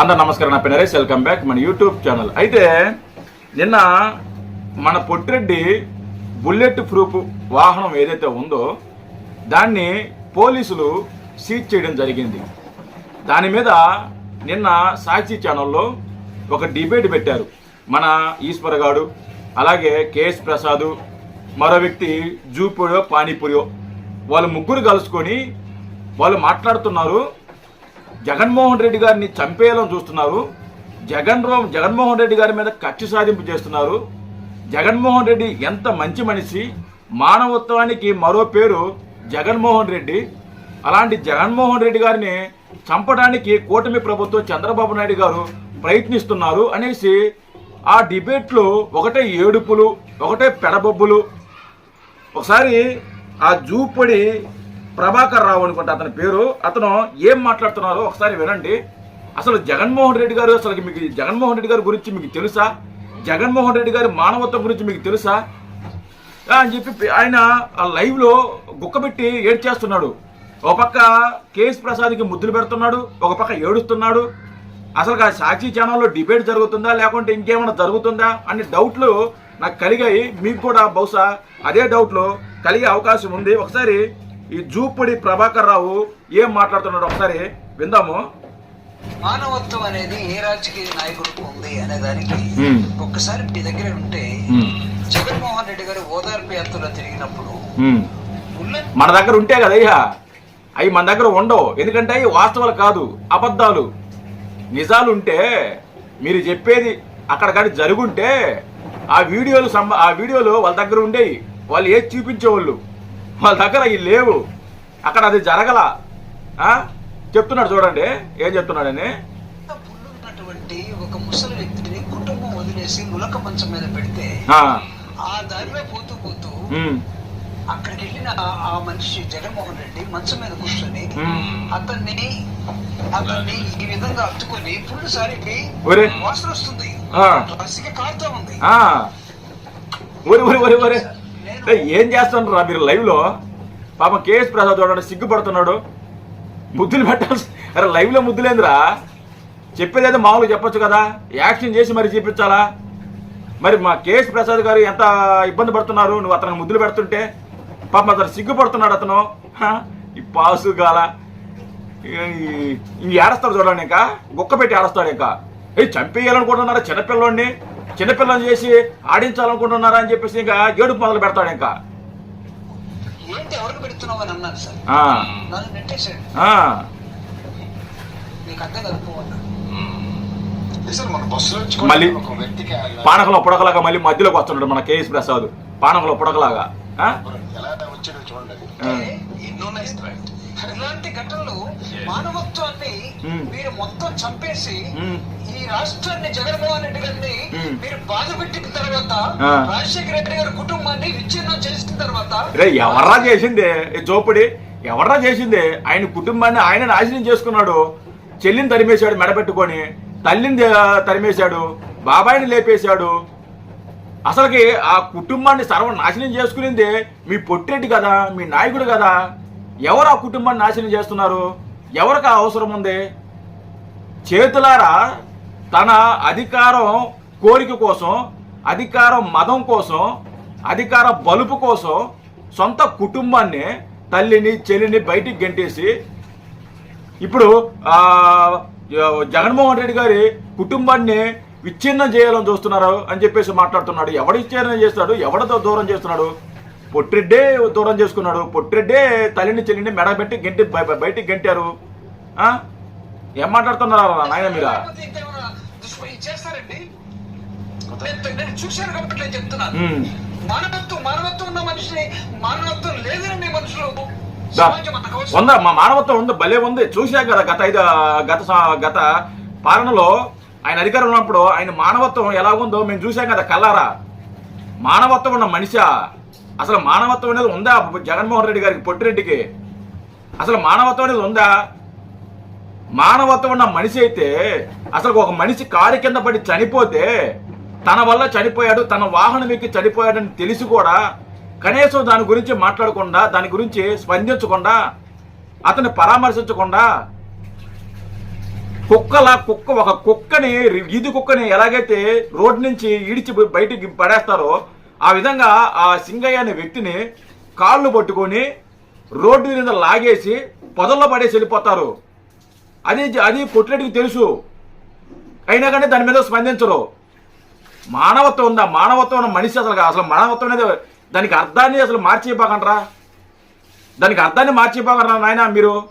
అందరు నమస్కారం నా పేరు వెల్కమ్ బ్యాక్ మన యూట్యూబ్ ఛానల్. అయితే నిన్న మన పొట్టిరెడ్డి బుల్లెట్ ప్రూఫ్ వాహనం ఏదైతే ఉందో దాన్ని పోలీసులు సీజ్ చేయడం జరిగింది. దాని మీద నిన్న సాక్షి ఛానల్లో ఒక డిబేట్ పెట్టారు. మన ఈశ్వర్గాడు అలాగే కేఎస్ ప్రసాద్ మరో వ్యక్తి జూపుడో పానీపూరియో వాళ్ళు ముగ్గురు కలుసుకొని వాళ్ళు మాట్లాడుతున్నారు. జగన్మోహన్ రెడ్డి గారిని చంపేయాలని చూస్తున్నారు. జగన్ జగన్మోహన్ రెడ్డి గారి మీద కక్ష సాధింపు చేస్తున్నారు. జగన్మోహన్ రెడ్డి ఎంత మంచి మనిషి మానవత్వానికి మరో పేరు జగన్మోహన్ రెడ్డి. అలాంటి జగన్మోహన్ రెడ్డి గారిని చంపడానికి కూటమి ప్రభుత్వం చంద్రబాబు నాయుడు గారు ప్రయత్నిస్తున్నారు అనేసి ఆ డిబేట్లో ఒకటే ఏడుపులు ఒకటే పెడబొబ్బులు. ఒకసారి ఆ జూపడి ప్రభాకర్ రావు అనుకుంటా అతని పేరు. అతను ఏం మాట్లాడుతున్నారో ఒకసారి వినండి. అసలు జగన్మోహన్ రెడ్డి గారు అసలు మీకు జగన్మోహన్ రెడ్డి గారి గురించి మీకు తెలుసా? జగన్మోహన్ రెడ్డి గారి మానవత్వం గురించి మీకు తెలుసా? అని చెప్పి ఆయన ఆ గుక్కబెట్టి ఏడ్చేస్తున్నాడు ఒక పక్క కేఎస్ ప్రసాద్కి ముద్దులు పెడుతున్నాడు ఒక పక్క ఏడుస్తున్నాడు. అసలు ఆ సాక్షి ఛానల్లో డిబేట్ జరుగుతుందా లేకుంటే ఇంకేమైనా జరుగుతుందా అనే డౌట్లు నాకు కలిగాయి. మీకు కూడా బహుశా అదే డౌట్లు కలిగే అవకాశం ఉంది. ఒకసారి ఈ జూపుడి ప్రభాకర్ రావు ఏం మాట్లాడుతున్నాడు ఒకసారి విందాము. మానవత్వం అనేది ఏ రాజకీయ నాయకుడికి ఉంది అనే దానికి. ఒక్కసారి మీ దగ్గర ఉంటే జగన్మోహన్ రెడ్డి గారు ఓదార్పు యాత్రలో తిరిగినప్పుడు మన దగ్గర ఉంటే కదా అయ్యా అవి మన దగ్గర ఉండవు. ఎందుకంటే అవి వాస్తవాలు కాదు. అబద్ధాలు. నిజాలు ఉంటే మీరు చెప్పేది అక్కడ కానీ జరుగుంటే ఆ వీడియోలు సంబ ఆ వీడియోలు వాళ్ళ దగ్గర ఉండేవి. వాళ్ళు ఏది చూపించేవాళ్ళు? వాళ్ళ దగ్గర అవి లేవు. అక్కడ అది జరగల? చెప్తున్నాడు చూడండి. ఏం చెప్తున్నాడని? పుల్లున్నటువంటి ఒక ముసలి వ్యక్తిని కుటుంబం వదిలేసి ములక మంచం మీద పెడితే ఆ, దారిలో పోతూ పోతూ అక్కడికి వెళ్ళిన ఆ- మనిషి జగన్మోహన్ రెడ్డి మంచం మీద కూర్చొని. అతన్ని అతన్ని ఈ విధంగా అత్తుకొని పుల్లు సారికి. వాసన వస్తుంది. కారుతా ఉంది. అంటే ఏం చేస్తున్నారు మీరు లైవ్లో? పాప కేఎస్ ప్రసాద్ చూడండి సిగ్గుపడుతున్నాడు. ముద్దులు పెట్టాల్సి అరే లైవ్లో ముద్దులేందిరా. చెప్పేదేదో మామూలుగా చెప్పొచ్చు కదా. యాక్షన్ చేసి మరి చూపించాలా? మరి మా కేఎస్ ప్రసాద్ గారు ఎంత ఇబ్బంది పడుతున్నారు? నువ్వు అతనికి ముద్దులు పెడుతుంటే పాప అతను సిగ్గుపడుతున్నాడు అతను. ఈ పాసు గాల. ఈ ఏడస్తాడు చూడండి ఇంకా. గుక్క పెట్టి ఏడస్తాడు ఇంకా. ఏ చంపేయాలనుకుంటున్నారా చిన్నపిల్లోడిని? చిన్నపిల్లని చేసి ఆడించాలనుకుంటున్నారా అని చెప్పేసి ఇంకా ఏడుపు మొదలు పెడతాడు ఇంకా. ఏంటి ఎవరికి పెడుతున్నావు అని అన్నాను సార్. ఆ, నన్ను నెట్టేశాడు. నీకు అర్థం కలుపుకోమన్నా మళ్ళీ పానకంలో పుడకలాగా మళ్ళీ మధ్యలోకి వస్తున్నాడు మన కేఎస్ ప్రసాద్. పానకంలో పుడకలాగా. ఎన్నో. ఇలాంటి ఘటనలు మానవత్వాన్ని మ్మ్. మీరు మొత్తం చంపేసి మ్మ్. ఈ రాష్ట్రాన్ని జగన్మోహన్ రెడ్డి గారిని మ్మ్. మీరు బాధ పెట్టిన తర్వాత. రాజశేఖర రెడ్డి గారి కుటుంబాన్ని విచ్ఛిన్నం చేసిన తర్వాత ఎవర్రా చేసింది జోపిడి ఎవర్రా చేసింది ఆయన కుటుంబాన్ని ఆయన నాశనం చేసుకున్నాడు చెల్లిని తరిమేశాడు మెడపెట్టుకొని తల్లిని తరిమేశాడు బాబాయిని లేపేశాడు అసలుకి ఆ కుటుంబాన్ని సర్వనాశనం చేసుకునింది మీ పొట్టేటి కదా మీ నాయకుడు కదా ఎవరు ఆ కుటుంబాన్ని నాశనం చేస్తున్నారు? ఎవరికి అవసరం ఉంది? చేతులారా తన అధికారం కోరిక కోసం అధికారం మదం కోసం అధికార బలుపు కోసం సొంత కుటుంబాన్ని తల్లిని చెల్లిని బయటికి గెంటేసి ఇప్పుడు జగన్మోహన్ రెడ్డి గారి కుటుంబాన్ని విచ్ఛిన్నం చేయాలని చూస్తున్నారు అని చెప్పేసి మాట్లాడుతున్నాడు. ఎవడు విచ్ఛిన్నం చేస్తున్నాడు? ఎవడతో దూరం చేస్తున్నాడు? పొట్టిరెడ్డే దూరం చేసుకున్నాడు. పొట్టిరెడ్డే తల్లిని చెల్లిని మెడబెట్టి గెంటి బయ- బయ- బయటికి గెంటారు. ఆ? ఏం మాట్లాడుతున్నారు నాయన మీరా? నేను- చూశాను కాబట్టి నేను చెప్తున్నాను. మానవత్వం మానవత్వం ఉన్న మనిషిని మానవత్వం మనుషులు. ఉందా? మా మానవత్వం ఉంది భలే ఉంది. చూసా కదా గత ఐదు గత స- గత పాలనలో ఆయన అధికారం ఉన్నప్పుడు ఆయన మానవత్వం ఎలా ఉందో మేము చూసాం కదా కల్లారా మానవత్వం ఉన్న మనిషా. అసలు మానవత్వం అనేది ఉందా? జగన్మోహన్ రెడ్డి గారికి పొట్టిరెడ్డికి? అసలు మానవత్వం అనేది ఉందా? మానవత్వం ఉన్న మనిషి అయితే అసలు ఒక మనిషి కారు కింద పడి చనిపోతే తన వల్ల చనిపోయాడు తన వాహనం ఎక్కి చనిపోయాడని తెలిసి కూడా కనీసం దాని గురించి మాట్లాడకుండా దాని గురించి స్పందించకుండా అతన్ని పరామర్శించకుండా కుక్కలా కుక్క ఒక కుక్కని వీధి కుక్కని ఎలాగైతే రోడ్డు నుంచి ఈడిచి బయటికి పడేస్తారో ఆ విధంగా ఆ సింగయ్య అనే వ్యక్తిని కాళ్ళు పట్టుకొని రోడ్డు మీద లాగేసి పొదల్లో పడేసి వెళ్ళిపోతారు. అది అది పొట్టిరెడ్డికి తెలుసు. అయినా కానీ దాని మీద స్పందించరు. మానవత్వం ఉందా? మానవత్వం ఉన్న మనిషి అసలు అసలు మానవత్వం అనేది దానికి అర్థాన్ని అసలు మార్చిపోకండ్రా. దానికి అర్థాన్ని మార్చిపోకండ్రా నాయన మీరు.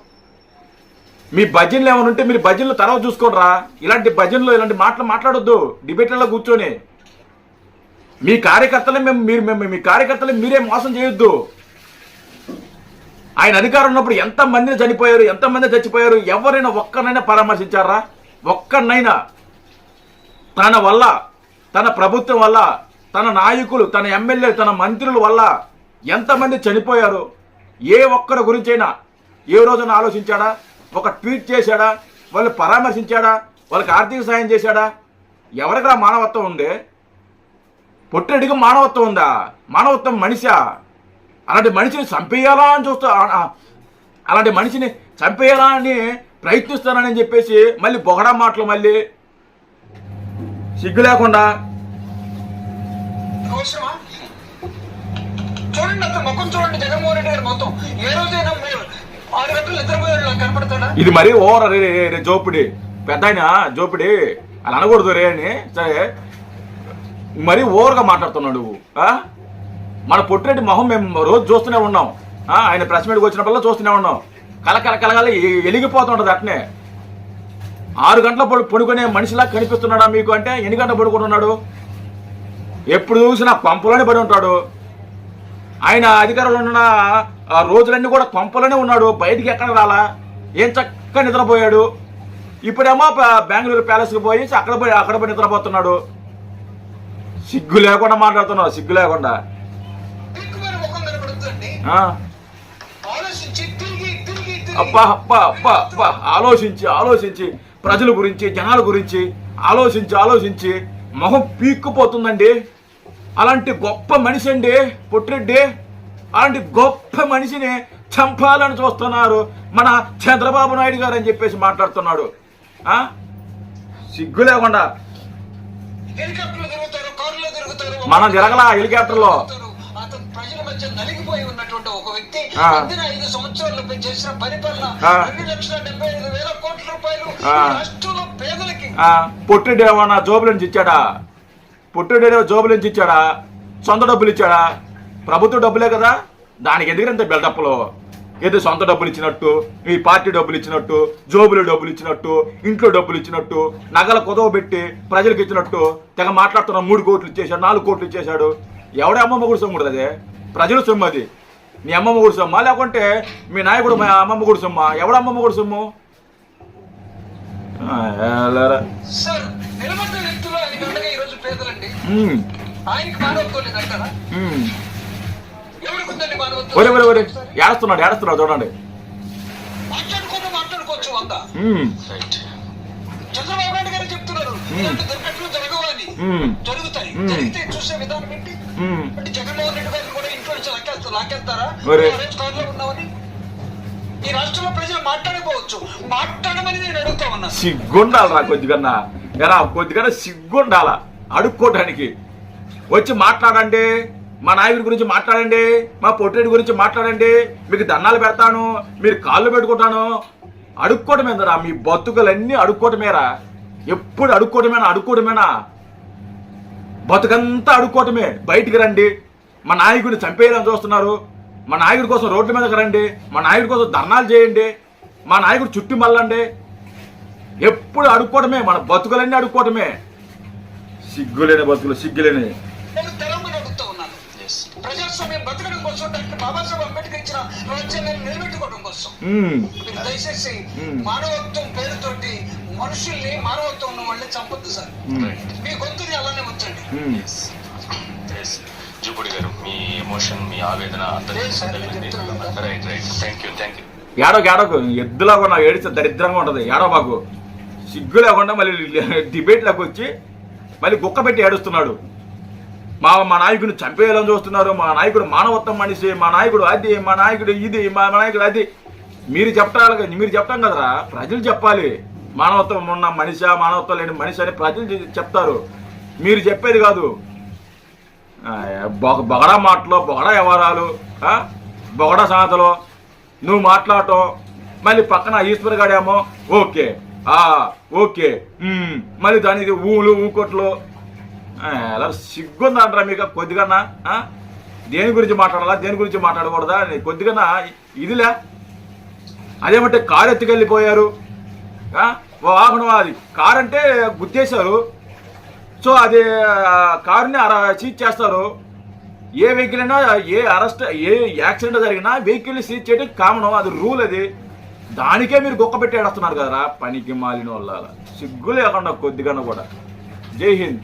మీ భజనలు ఏమైనా ఉంటే మీరు భజనలు తర్వాత చూసుకోండిరా. ఇలాంటి భజనలు ఇలాంటి మాటలు మాట్లాడొద్దు. డిబేట్లలో కూర్చొని. మీ కార్యకర్తలే మేము మీరు మేము మీ కార్యకర్తలే మీరే మోసం చేయొద్దు. ఆయన అధికారం ఉన్నప్పుడు ఎంత మందిని చనిపోయారు ఎంతమంది చచ్చిపోయారు ఎవరైనా ఒక్కరినైనా పరామర్శించారా? ఒక్కరినైనా. తన వల్ల తన ప్రభుత్వం వల్ల తన నాయకులు తన ఎమ్మెల్యే తన మంత్రుల వల్ల ఎంతమంది చనిపోయారు? ఏ ఒక్కరి గురించైనా. ఏ రోజున ఆలోచించాడా? ఒక ట్వీట్ చేశాడా? వాళ్ళు పరామర్శించాడా? వాళ్ళకి ఆర్థిక సాయం చేశాడా? ఎవరికి మానవత్వం ఉంది? పొట్టడికి మానవత్వం ఉందా? మానవత్వం మనిషా? అలాంటి మనిషిని చంపేయాలా అని చూస్తా అలాంటి మనిషిని చంపేయాలా అని ప్రయత్నిస్తానని చెప్పేసి మళ్ళీ బొగడా మాటలు మళ్ళీ. సిగ్గు లేకుండా. ఇది మరీ ఓవర్ రే జోపిడి. పెద్ద ఆయన జోపిడి. అలా అనకూడదు రే అని. సరే మరీ ఓవర్గా మాట్లాడుతున్నాడు. నువ్వు మన పొట్టిరెడ్డి మొహం మేము రోజు చూస్తూనే ఉన్నాం. ఆయన ప్రెస్ మీట్కి వచ్చినప్పుడల్లా చూస్తూనే ఉన్నాం. కలకల కలగల ఎ- అట్నే. ఆరు గంటల పడు పడుకునే మనిషిలా కనిపిస్తున్నాడా మీకు అంటే ఎన్ని గంటలు పడుకుంటున్నాడు? ఎప్పుడు చూసినా పంపలోనే పడి ఉంటాడు. ఆయన అధికారంలో ఉన్న ఆ రోజులన్నీ కూడా పంపలోనే ఉన్నాడు. బయటికి ఎక్కడ రాలా? ఏం చక్కగా నిద్రపోయాడు. ఇప్పుడేమో బెంగళూరు ప్యాలెస్కి పోయి అక్కడ పోయి అక్కడ పోయి నిద్రపోతున్నాడు. సిగ్గు లేకుండా మాట్లాడుతున్నాడు సిగ్గు లేకుండా. అబ్బా అబ్బా అబ్బా అబ్బా. ఆలోచించి ఆలోచించి ప్రజల గురించి జనాల గురించి ఆలోచించి ఆలోచించి మొహం పీక్కుపోతుందండి. అలాంటి గొప్ప మనిషి అండి పొట్టిరెడ్డి. అలాంటి గొప్ప మనిషిని చంపాలని చూస్తున్నారు మన చంద్రబాబు నాయుడు గారు అని చెప్పేసి మాట్లాడుతున్నాడు? సిగ్గు లేకుండా. మనం తిరగలా హెలికాప్టర్లో. తిరుగుతారు. అతను ప్రజల మధ్య నలిగిపోయి ఉన్నటువంటి ఒక వ్యక్తి ఆ. పొద్దున ఐదు సంవత్సరాలు చేసిన పరిపాలన ఆ. రెండు లక్షల డెబ్బై ఐదు వేల కోట్ల రూపాయలు ఆ. ఈ రాష్ట్రంలో పేదలకి ఆ, పొట్టిరెడ్డి ఏమన్నా జోబుల నుంచి ఇచ్చాడా పొట్టిరెడ్డి జోబుల నుంచి ఇచ్చాడా సొంత డబ్బులు ఇచ్చాడా ప్రభుత్వ డబ్బులే కదా దానికి ఎందుకంత బిల్డప్లో ఏదో సొంత డబ్బులు ఇచ్చినట్టు ఈ పార్టీ డబ్బులు ఇచ్చినట్టు జోబులు డబ్బులు ఇచ్చినట్టు ఇంట్లో డబ్బులు ఇచ్చినట్టు నగల కుదవ పెట్టి ప్రజలకు ఇచ్చినట్టు తెగ మాట్లాడుతున్న మూడు కోట్లు ఇచ్చేశాడు నాలుగు కోట్లు ఇచ్చేశాడు. ఎవడే అమ్మమ్మ కూడా సొమ్ము అదే? ప్రజల సొమ్ము అది. నీ అమ్మమ్మ కూడా సొమ్మా? లేకుంటే మీ నాయకుడు మా అమ్మమ్మ కూడా సొమ్మా? ఎవడ అమ్మమ్మ కూడా సొమ్ము? ఆయనకి మానవత్వం లేదంటారా ఉమ్. ఎవరికి ఉందండి మానవత్వం ఒరే ఒరే ఒరే ఏడుస్తున్నాడు ఏడుస్తున్నాడు చూడండి. మాట్లాడుకుంటూ మాట్లాడుకోవచ్చు వంద. ఉమ్, చంద్రబాబు నాయుడు గారు చెప్తున్నారు. ఇలాంటి దుర్ఘటనలు జరగవు అని ఉమ్, జరుగుతాయి. మ్మ్. జరిగితే చూసే విధానం ఏంటి? ఉమ్. అంటే జగన్మోహన్ రెడ్డి గారిని కూడా ఇంట్లో నుంచి లాక్కెళ్తా లాక్కెళ్తారా ఒరే. ఆ రోజు కారులో ఉన్నామని ఈ రాష్ట్రంలో ప్రజలు మాట్లాడకపోవచ్చు. మాట్లాడమని నేను అడుగుతా ఉన్నా. సిగ్గుండాలరా కొద్దిగన్నా. ఎరా కొద్దిగా సిగ్గుండాల? అడుక్కోవడానికి వచ్చి మాట్లాడండి. మా నాయకుడి గురించి మాట్లాడండి మా పొట్టేడి గురించి మాట్లాడండి మీకు దండాలు పెడతాను మీరు కాళ్ళు పెట్టుకుంటాను. అడుక్కోవటమేందరా మీ బతుకులన్నీ అడుక్కోవటమేరా ఎప్పుడు అడుక్కోవటమేనా అడుక్కోవటమేనా బతుకంతా అడుక్కోవటమే బయటికి రండి. మా నాయకుడిని చంపేయాలని చూస్తున్నారు. మా నాయకుడి కోసం రోడ్ల మీదకి రండి. మా నాయకుడి కోసం ధర్నాలు చేయండి. మా నాయకుడు చుట్టూ మళ్ళండి. ఎప్పుడు అడుక్కోవటమే మన బతుకులన్నీ అడుక్కోవటమే సిగ్గులేని బతుకులు సిగ్గులేని నేను తెలంగాణ అడుగుతా ఉన్నాను ప్రజాస్వామ్యం బతకడం కోసం డాక్టర్ బాబాసాహెబ్ అంబేద్కర్ ఇచ్చిన రాజ్యాంగాన్ని నిలబెట్టుకోవడం కోసం. మీరు దయచేసి. మానవత్వం పేరుతోటి మనుషుల్ని మానవత్వం ఉన్న వాళ్ళని చంపొద్దు సార్. మీ గొంతుని అలానే ఉంచండి. జూపుడి గారు మీ ఎమోషన్ మీ ఆవేదన అందరికీ లేదు సార్, తెలిసింది. నేను చెప్తున్నాను. Right right thank you thank you ఏడోకి ఏడోకు ఎద్దులా కూడా ఏడిస్తే దరిద్రంగా ఉంటది. ఏడో మాకు సిగ్గు లేకుండా మళ్ళీ డిబేట్లోకి వచ్చి మళ్ళీ గుక్క పెట్టి ఏడుస్తున్నాడు. మా మా నాయకుని చంపేయాలని చూస్తున్నారు మా నాయకుడు మానవత్వం మనిషి మా నాయకుడు అది మా నాయకుడు ఇది మా నాయకుడు అది. మీరు చెప్పాలి మీరు చెప్తాం కదరా? ప్రజలు చెప్పాలి. మానవత్వం ఉన్న మనిషి మానవత్వం లేని మనిషి అని ప్రజలు చెప్తారు. మీరు చెప్పేది కాదు. బొగ బొగడా మాటలు బొగడా వ్యవహారాలు బొగడా సంగతులు. నువ్వు మాట్లాడటం మళ్ళీ పక్కన ఈశ్వర్ గడేమో ఓకే ఓకే మళ్ళీ దానికి ఊలు ఊకొట్లు ఎలా సిగ్గుందంటారా మీకు? కొద్దిగా దేని గురించి మాట్లాడాలా? దేని గురించి మాట్లాడకూడదా? కొద్దిగా ఇదిలే. అదేమంటే కారు ఎత్తుకెళ్ళిపోయారు. ఓ వాహనం అది. కారు అంటే గుద్దేశారు. సో అది కారుని అర సీజ్ చేస్తారు. ఏ వెహికల్ అయినా ఏ అరెస్ట్ ఏ యాక్సిడెంట్ జరిగినా వెహికల్ సీజ్ చేయడం కామన్. అది రూల్ అది. దానికే మీరు గొక్క పెట్టి ఏడుస్తున్నారు కదరా? పనికి మాలిన వాళ్ళ సిగ్గు లేకుండా కొద్దిగా కూడా. జై హింద్.